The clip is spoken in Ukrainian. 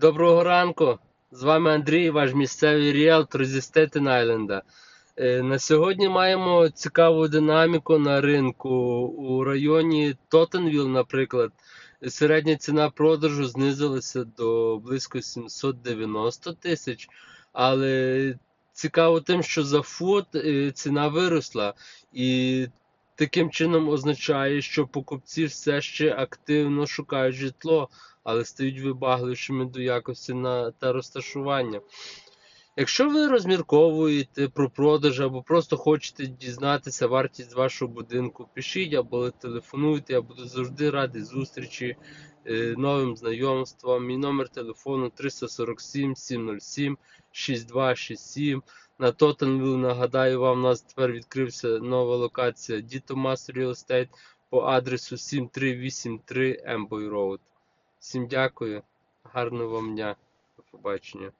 Доброго ранку! З вами Андрій, ваш місцевий ріелтор зі Стейтен Айленда. Е, На сьогодні маємо цікаву динаміку на ринку. У районі Тоттенвіл, наприклад, середня ціна продажу знизилася до близько 790 тисяч, але цікаво тим, що за фут е, ціна виросла. І таким чином означає, що покупці все ще активно шукають житло, але стають вибагливішими до якості на, та розташування. Якщо ви розмірковуєте про продаж або просто хочете дізнатися вартість вашого будинку, пишіть або телефонуйте, я буду завжди радий зустрічі, е, новим знайомствам. Мій номер телефону 347 707 6267. На Тоттенвіл, нагадаю вам, у нас тепер відкрився нова локація Дітомас Real Estate по адресу 7383 Ембой Road. Всім дякую, гарного вам дня, до побачення.